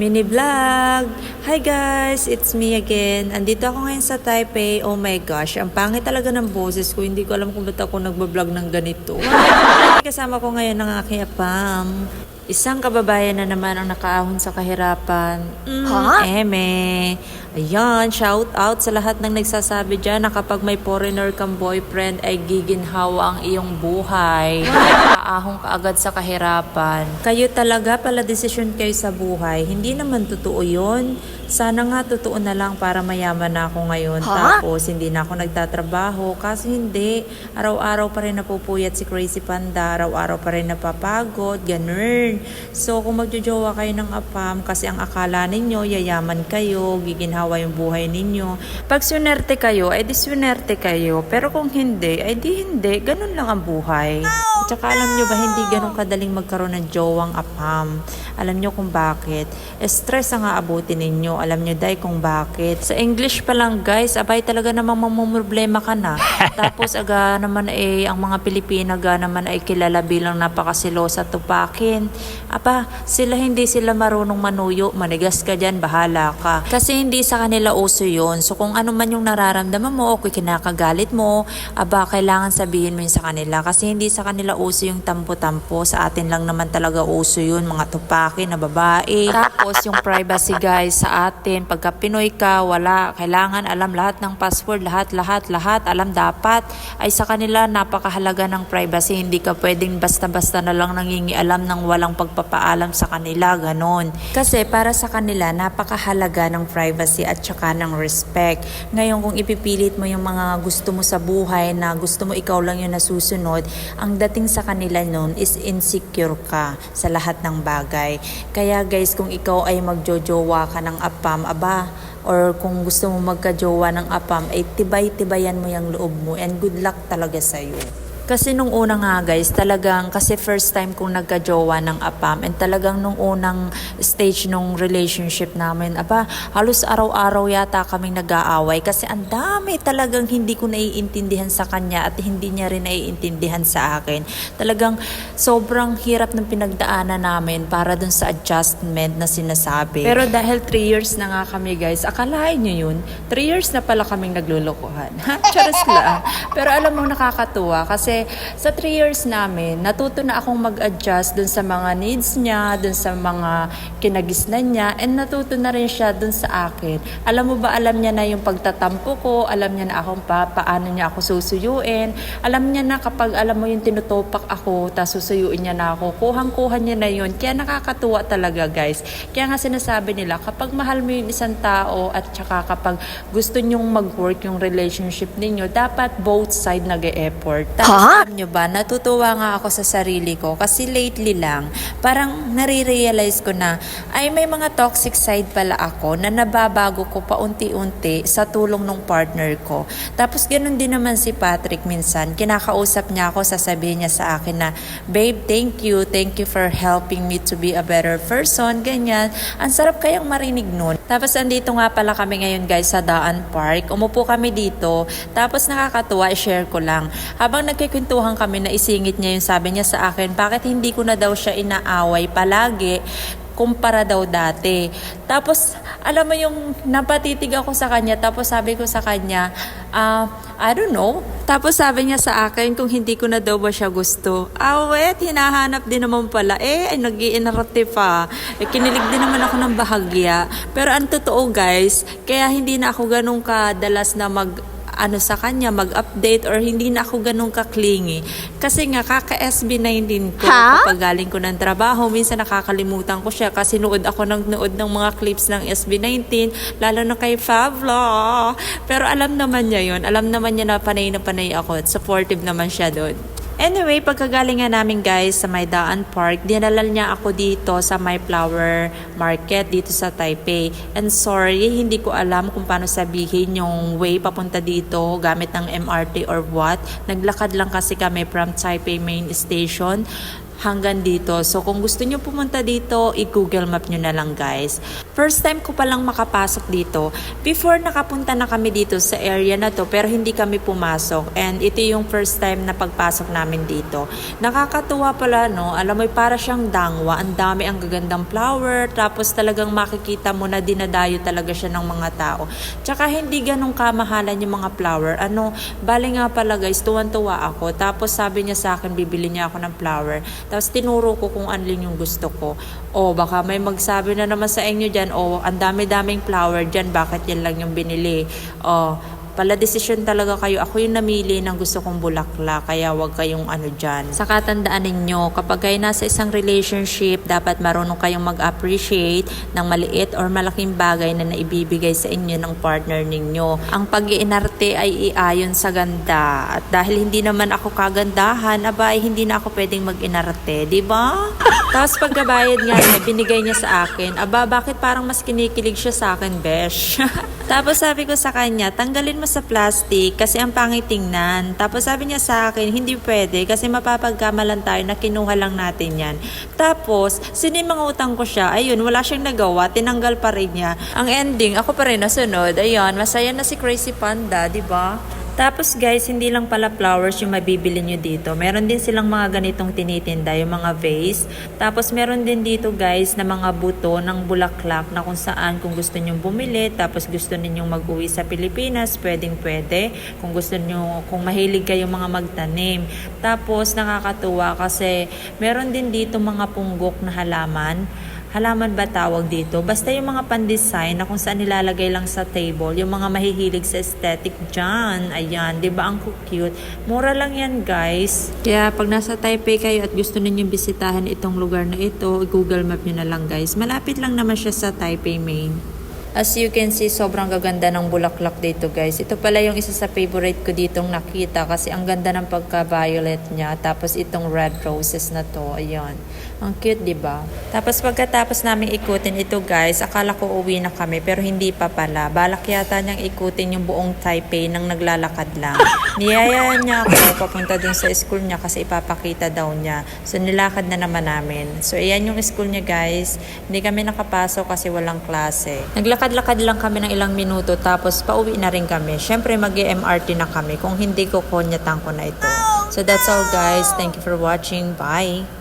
mini vlog. Hi guys, it's me again. Andito ako ngayon sa Taipei. Oh my gosh, ang pangit talaga ng boses ko. Hindi ko alam kung ba't ako nagbablog ng ganito. Kasama ko ngayon ng aking apam. Isang kababayan na naman ang nakaahon sa kahirapan. Mm, Ha? Eme. Ayan, shout out sa lahat ng nagsasabi dyan na kapag may foreigner kang boyfriend ay giginhawa ang iyong buhay. Kaahong ka agad sa kahirapan. Kayo talaga pala desisyon kayo sa buhay. Hindi naman totoo yun. Sana nga totoo na lang para mayaman na ako ngayon. Ha? Tapos hindi na ako nagtatrabaho. Kasi hindi. Araw-araw pa rin napupuyat si Crazy Panda. Araw-araw pa rin napapagod. Ganun. So kung magjojowa kayo ng apam kasi ang akala ninyo yayaman kayo, giginhawa yung buhay ninyo. Pag sunerte kayo, ay di sunerte kayo. Pero kung hindi, ay di hindi. Ganun lang ang buhay. At saka alam nyo ba, hindi ganun kadaling magkaroon ng jowang apam. Alam nyo kung bakit. Stress ang aabutin ninyo. Alam nyo dahil kung bakit. Sa English pa lang guys, abay talaga namang mamumroblema ka na. Tapos aga naman ay ang mga Pilipina aga naman ay kilala bilang napakasilosa tupakin. Apa, sila hindi sila marunong manuyo. Manigas ka dyan, bahala ka. Kasi hindi sa kanila uso yun. So kung ano man yung nararamdaman mo o kung kinakagalit mo, aba, kailangan sabihin mo yun sa kanila. Kasi hindi sa kanila uso yung tampo-tampo. Sa atin lang naman talaga uso yun, mga tupaki na babae. Tapos yung privacy guys sa atin, pagka Pinoy ka, wala. Kailangan alam lahat ng password, lahat, lahat, lahat. Alam dapat. Ay sa kanila, napakahalaga ng privacy. Hindi ka pwedeng basta-basta na lang nangingialam ng walang pagpapaalam sa kanila. Ganon. Kasi para sa kanila, napakahalaga ng privacy at saka ng respect. Ngayon, kung ipipilit mo yung mga gusto mo sa buhay na gusto mo ikaw lang yung nasusunod, ang dating sa kanila nun is insecure ka sa lahat ng bagay. Kaya guys, kung ikaw ay magjojowa ka ng apam, aba, or kung gusto mo magkajowa ng apam, ay tibay-tibayan mo yung loob mo and good luck talaga sa'yo. Kasi nung una nga guys, talagang kasi first time kong nagka-jowa ng apam and talagang nung unang stage nung relationship namin, aba, halos araw-araw yata kaming nag-aaway kasi ang dami talagang hindi ko naiintindihan sa kanya at hindi niya rin naiintindihan sa akin. Talagang sobrang hirap ng pinagdaanan namin para dun sa adjustment na sinasabi. Pero dahil 3 years na nga kami guys, akalain nyo yun, 3 years na pala kaming naglulukuhan. Ha? Charas lang. Pero alam mo nakakatuwa kasi sa 3 years namin, natuto na akong mag-adjust dun sa mga needs niya, dun sa mga kinagisnan niya, and natuto na rin siya dun sa akin. Alam mo ba, alam niya na yung pagtatampo ko, alam niya na akong pa, paano niya ako susuyuin, alam niya na kapag alam mo yung tinutopak ako, tapos susuyuin niya na ako, kuhang-kuha niya na yun. Kaya nakakatuwa talaga guys. Kaya nga sinasabi nila, kapag mahal mo yung isang tao at saka kapag gusto nyong mag-work yung relationship ninyo, dapat both side nag-e-effort. Ha? Alam nyo ba, natutuwa nga ako sa sarili ko kasi lately lang, parang nare-realize ko na ay may mga toxic side pala ako na nababago ko paunti-unti sa tulong ng partner ko. Tapos ganun din naman si Patrick minsan. Kinakausap niya ako, sasabihin niya sa akin na, Babe, thank you. Thank you for helping me to be a better person. Ganyan. Ang sarap kayang marinig nun. Tapos andito nga pala kami ngayon guys sa Daan Park. Umupo kami dito. Tapos nakakatuwa, i-share ko lang. Habang nagkikwentuhan kami, naisingit niya yung sabi niya sa akin, bakit hindi ko na daw siya inaaway palagi kumpara daw dati. Tapos, alam mo yung napatitig ako sa kanya, tapos sabi ko sa kanya, ah, I don't know. Tapos sabi niya sa akin kung hindi ko na daw ba siya gusto. Awet, hinahanap din naman pala. Eh, ay nag pa. Eh, kinilig din naman ako ng bahagya. Pero ang totoo guys, kaya hindi na ako ganun kadalas na mag ano sa kanya, mag-update or hindi na ako ganun kaklingi. Kasi nga, kaka-SB19 ko Ha? kapag galing ko ng trabaho, minsan nakakalimutan ko siya kasi nood ako ng nood ng mga clips ng SB19, lalo na kay Favla. Pero alam naman niya yon alam naman niya na panay na panay ako at supportive naman siya doon. Anyway, pagkagalingan namin guys sa Maydaan Park, dinalal niya ako dito sa My Flower Market dito sa Taipei. And sorry, hindi ko alam kung paano sabihin yung way papunta dito gamit ng MRT or what. Naglakad lang kasi kami from Taipei Main Station hanggang dito. So kung gusto nyo pumunta dito, i-google map nyo na lang guys. First time ko palang makapasok dito. Before nakapunta na kami dito sa area na to pero hindi kami pumasok. And ito yung first time na pagpasok namin dito. Nakakatuwa pala no, alam mo para siyang dangwa. Ang dami ang gagandang flower. Tapos talagang makikita mo na dinadayo talaga siya ng mga tao. Tsaka hindi ganun kamahalan yung mga flower. Ano, bali nga pala guys, tuwan-tuwa ako. Tapos sabi niya sa akin, bibili niya ako ng flower. Tapos tinuro ko kung ano yung gusto ko. O baka may magsabi na naman sa inyo dyan, o ang dami-daming flower dyan, bakit yan lang yung binili? O, pala desisyon talaga kayo. Ako yung namili ng gusto kong bulaklak, kaya wag kayong ano dyan. Sa katandaan ninyo, kapag kayo nasa isang relationship, dapat marunong kayong mag-appreciate ng maliit or malaking bagay na naibibigay sa inyo ng partner ninyo. Ang pag-iinarte ay iayon sa ganda. At dahil hindi naman ako kagandahan, aba ay hindi na ako pwedeng mag-inarte, di ba? Tapos pagkabayad nga niya, binigay niya sa akin, aba bakit parang mas kinikilig siya sa akin, besh? Tapos sabi ko sa kanya, tanggalin mo sa plastic kasi ang pangit tingnan. Tapos sabi niya sa akin, hindi pwede kasi mapapagkamalan tayo na kinuha lang natin yan. Tapos, sinimangutan ko siya, ayun, wala siyang nagawa, tinanggal pa rin niya. Ang ending, ako pa rin nasunod, ayun, masaya na si Crazy Panda, di ba? Tapos guys, hindi lang pala flowers yung mabibili nyo dito. Meron din silang mga ganitong tinitinda, yung mga vase. Tapos meron din dito guys na mga buto ng bulaklak na kung saan kung gusto nyo bumili, tapos gusto ninyong mag-uwi sa Pilipinas, pwedeng pwede. Kung gusto nyo, kung mahilig kayo mga magtanim. Tapos nakakatuwa kasi meron din dito mga punggok na halaman halaman ba tawag dito? Basta yung mga pan-design na kung saan nilalagay lang sa table, yung mga mahihilig sa aesthetic dyan. Ayan, di ba ang cute? Mura lang yan, guys. Kaya pag nasa Taipei kayo at gusto ninyong bisitahan itong lugar na ito, Google Map nyo na lang, guys. Malapit lang naman siya sa Taipei Main. As you can see, sobrang gaganda ng bulaklak dito guys. Ito pala yung isa sa favorite ko ditong nakita kasi ang ganda ng pagka-violet niya. Tapos itong red roses na to, ayan. Ang cute, di ba? Tapos pagkatapos namin ikutin ito guys, akala ko uwi na kami pero hindi pa pala. Balak yata niyang ikutin yung buong Taipei nang naglalakad lang. Niyayaan niya ako papunta dun sa school niya kasi ipapakita daw niya. So nilakad na naman namin. So ayan yung school niya guys. Hindi kami nakapasok kasi walang klase. Naglakad-lakad lang kami ng ilang minuto tapos pauwi na rin kami. Syempre mag mrt na kami. Kung hindi ko konyatan ko na ito. So that's all guys. Thank you for watching. Bye!